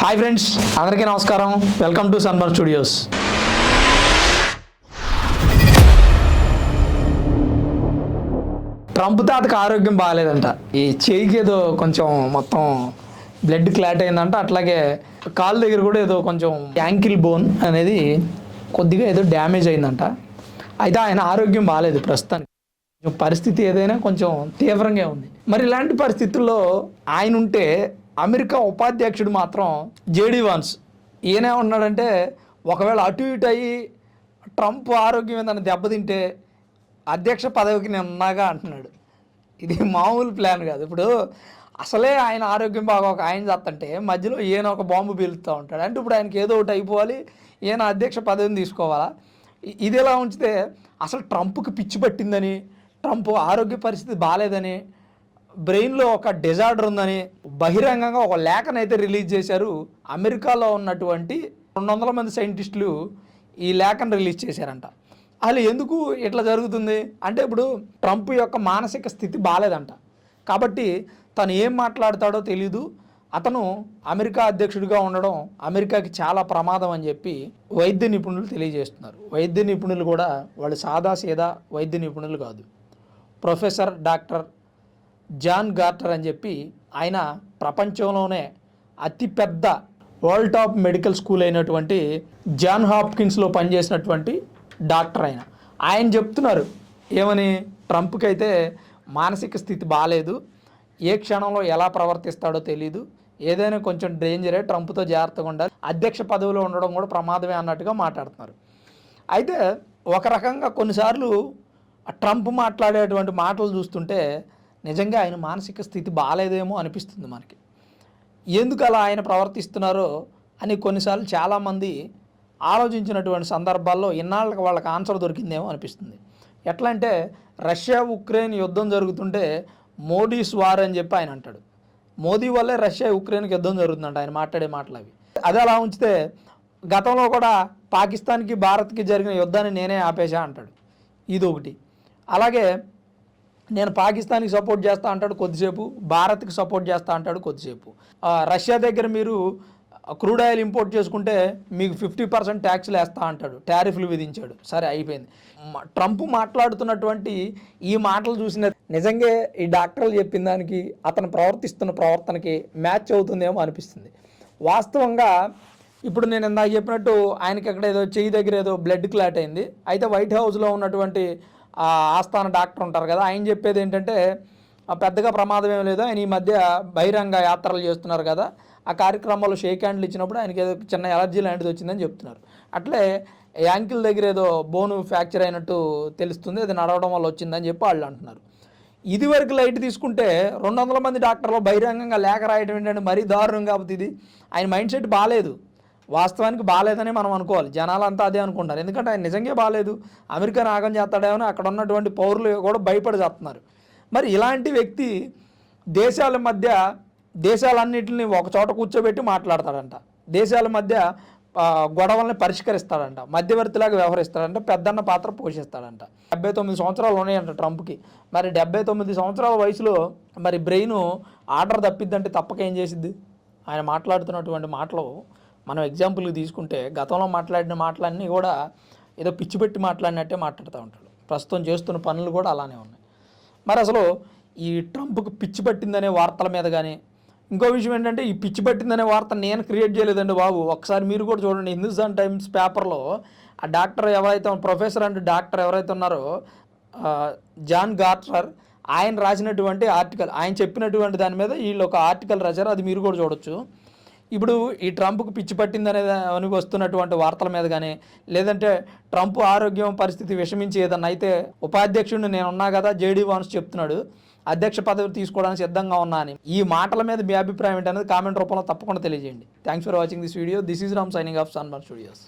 Hi friends అందరికీ నమస్కారం. Welcome to sunburn studios Trump తాతకు ఆరోగ్యం బాగాలేదంట ఈ చేయికి ఏదో కొంచెం మొత్తం బ్లడ్ క్లాట్ అయిందంట. అట్లాగే కాలు దగ్గర కూడా ఏదో కొంచెం యాంకిల్ బోన్ అనేది కొద్దిగా ఏదో డ్యామేజ్ అయిందంట. అయితే ఆయన ఆరోగ్యం బాగాలేదు ప్రస్తుతానికి. పరిస్థితి ఏదైనా కొంచెం తీవ్రంగా ఉంది. మరి ఇలాంటి పరిస్థితుల్లో ఆయన ఉంటే అమెరికా ఉపాధ్యక్షుడు మాత్రం జేడీ వాన్స్. ఈయనే ఉన్నాడంటే ఒకవేళ అటు ఇటు అయ్యి ట్రంప్ ఆరోగ్యం ఏదైనా దెబ్బతింటే అధ్యక్ష పదవికి నేను ఉన్నాగా అంటున్నాడు. ఇది మామూలు ప్లాన్ కాదు. ఇప్పుడు అసలే ఆయన ఆరోగ్యం బాగా ఒక ఆయన చేస్తంటే మధ్యలో ఈయన ఒక బాంబు పీలుస్తూ ఉంటాడు. అంటే ఇప్పుడు ఆయనకి ఏదో ఒకటి అయిపోవాలి ఈయన అధ్యక్ష పదవిని తీసుకోవాలా? ఇది ఎలా ఉంచితే అసలు ట్రంప్కి పిచ్చి పట్టిందని ట్రంప్ ఆరోగ్య పరిస్థితి బాగాలేదని బ్రెయిన్లో ఒక డిజార్డర్ ఉందని బహిరంగంగా ఒక లేఖనైతే రిలీజ్ చేశారు. అమెరికాలో ఉన్నటువంటి రెండు వందల మంది సైంటిస్టులు ఈ లేఖను రిలీజ్ చేశారంట. అసలు ఎందుకు ఇట్లా జరుగుతుంది? అంటే ఇప్పుడు ట్రంప్ యొక్క మానసిక స్థితి బాగాలేదంట కాబట్టి తను ఏం మాట్లాడతాడో తెలీదు. అతను అమెరికా అధ్యక్షుడిగా ఉండడం అమెరికాకి చాలా ప్రమాదం అని చెప్పి వైద్య నిపుణులు తెలియజేస్తున్నారు. వైద్య నిపుణులు కూడా వాళ్ళు సాదా సీదా వైద్య నిపుణులు కాదు. ప్రొఫెసర్ డాక్టర్ జాన్ గార్టర్ అని చెప్పి ఆయన ప్రపంచంలోనే అతిపెద్ద వరల్డ్ టాప్ మెడికల్ స్కూల్ అయినటువంటి జాన్ హాప్కిన్స్లో పనిచేసినటువంటి డాక్టర్ ఆయన. ఆయన చెప్తున్నారు ఏమని? ట్రంప్కి అయితే మానసిక స్థితి బాగాలేదు ఏ క్షణంలో ఎలా ప్రవర్తిస్తాడో తెలీదు. ఏదైనా కొంచెం డేంజరే ట్రంప్తో జాగ్రత్తగా ఉండాలి. అధ్యక్ష పదవిలో ఉండడం కూడా ప్రమాదమే అన్నట్టుగా మాట్లాడుతున్నారు. అయితే ఒక రకంగా కొన్నిసార్లు ట్రంప్ మాట్లాడేటువంటి మాటలు చూస్తుంటే నిజంగా ఆయన మానసిక స్థితి బాగాలేదేమో అనిపిస్తుంది మనకి. ఎందుకు అలా ఆయన ప్రవర్తిస్తున్నారో అని కొన్నిసార్లు చాలామంది ఆలోచించినటువంటి సందర్భాల్లో ఇన్నాళ్ళకి వాళ్ళకి ఆన్సర్ దొరికిందేమో అనిపిస్తుంది. ఎట్లా అంటే రష్యా ఉక్రెయిన్ యుద్ధం జరుగుతుంటే మోడీస్ వార్ అని చెప్పి ఆయన అంటాడు. మోదీ వల్లే రష్యా ఉక్రెయిన్కి యుద్ధం జరుగుతుందంట ఆయన మాట్లాడే మాటలు అవి అదే అలా ఉంచితే గతంలో కూడా పాకిస్తాన్కి భారత్కి జరిగిన యుద్ధాన్ని నేనే ఆపేశా అంటాడు. ఇది ఒకటి అలాగే నేను పాకిస్తాన్కి సపోర్ట్ చేస్తా అంటాడు కొద్దిసేపు భారత్కి సపోర్ట్ చేస్తా అంటాడు కొద్దిసేపు. రష్యా దగ్గర మీరు క్రూడ్ ఆయిల్ ఇంపోర్ట్ చేసుకుంటే మీకు ఫిఫ్టీ పర్సెంట్ ట్యాక్స్లు వేస్తా అంటాడు టారిఫ్లు విధించాడు. సరే అయిపోయింది. ట్రంప్ మాట్లాడుతున్నటువంటి ఈ మాటలు చూసిన నిజంగా ఈ డాక్టర్లు చెప్పిన దానికి అతను ప్రవర్తిస్తున్న ప్రవర్తనకి మ్యాచ్ అవుతుందేమో అనిపిస్తుంది. వాస్తవంగా ఇప్పుడు నేను ఇందాక చెప్పినట్టు ఆయనకి ఎక్కడ ఏదో చెయ్యి దగ్గర ఏదో బ్లడ్ క్లాట్ అయింది. అయితే వైట్ హౌస్లో ఉన్నటువంటి ఆస్థాన డాక్టర్ ఉంటారు కదా ఆయన చెప్పేది ఏంటంటే పెద్దగా ప్రమాదం ఏం లేదు ఆయన ఈ మధ్య బహిరంగ యాత్రలు చేస్తున్నారు కదా ఆ కార్యక్రమాల్లో షేక్ హ్యాండ్లు ఇచ్చినప్పుడు ఆయనకి ఏదో చిన్న ఎలర్జీ లాంటిది వచ్చిందని చెప్తున్నారు. అట్లే యాంకిల్ దగ్గర ఏదో బోను ఫ్రాక్చర్ అయినట్టు తెలుస్తుంది అది నడవడం వల్ల వచ్చిందని చెప్పి వాళ్ళు అంటున్నారు. ఇది వరకు లైట్ తీసుకుంటే రెండు వందల మంది డాక్టర్లు బహిరంగంగా లేఖ రాయడం ఏంటంటే మరీ దారుణం కాబట్టి ఇది ఆయన మైండ్ సెట్ బాగాలేదు వాస్తవానికి బాగాలేదని మనం అనుకోవాలి. జనాలంతా అదే అనుకుంటారు. ఎందుకంటే ఆయన నిజంగా బాగాలేదు. అమెరికా నాగం చేస్తాడేమో అక్కడ ఉన్నటువంటి పౌరులు కూడా భయపడి చేస్తున్నారు. మరి ఇలాంటి వ్యక్తి దేశాల మధ్య దేశాలన్నింటిని ఒక చోట కూర్చోబెట్టి మాట్లాడతాడంట. దేశాల మధ్య గొడవల్ని పరిష్కరిస్తాడంట. మధ్యవర్తిలాగా వ్యవహరిస్తాడంట. పెద్దన్న పాత్ర పోషిస్తాడంట. డెబ్బై తొమ్మిది సంవత్సరాలు ఉన్నాయంట ట్రంప్కి. మరి డెబ్బై తొమ్మిది సంవత్సరాల వయసులో మరి బ్రెయిన్ ఆర్డర్ తప్పిద్దంటే తప్పక ఏం చేసిద్ది? ఆయన మాట్లాడుతున్నటువంటి మాటలు మనం ఎగ్జాంపుల్కి తీసుకుంటే గతంలో మాట్లాడిన మాటలన్నీ కూడా ఏదో పిచ్చి పెట్టి మాట్లాడినట్టే మాట్లాడుతూ ఉంటాడు. ప్రస్తుతం చేస్తున్న పనులు కూడా అలానే ఉన్నాయి. మరి అసలు ఈ ట్రంప్కి పిచ్చి పట్టిందనే వార్తల మీద కానీ ఇంకో విషయం ఏంటంటే ఈ పిచ్చి పట్టిందనే వార్త నేను క్రియేట్ చేయలేదండి బాబు. ఒకసారి మీరు కూడా చూడండి హిందుస్థాన్ టైమ్స్ పేపర్లో ఆ డాక్టర్ ఎవరైతే ప్రొఫెసర్ అండ్ డాక్టర్ ఎవరైతే ఉన్నారో జాన్ గార్టర్ ఆయన రాసినటువంటి ఆర్టికల్ ఆయన చెప్పినటువంటి దాని మీద వీళ్ళు ఒక ఆర్టికల్ రాశారు. అది మీరు కూడా చూడొచ్చు. ఇప్పుడు ఈ ట్రంప్కు పిచ్చి పట్టిందనే అని వస్తున్నటువంటి వార్తల మీద కానీ లేదంటే ట్రంప్ ఆరోగ్యం పరిస్థితి విషమించి ఏదన్నా అయితే ఉపాధ్యక్షుడిని నేను ఉన్నా కదా జేడీ వాన్స్ చెప్తున్నాడు అధ్యక్ష పదవి తీసుకోవడానికి సిద్ధంగా ఉన్నా అని. ఈ మాటల మీద మీ అభిప్రాయం ఏంటనేది కామెంట్ రూపంలో తప్పకుండా తెలియజేయండి. Thanks for watching this video this is Ram signing off సన్మర్ studios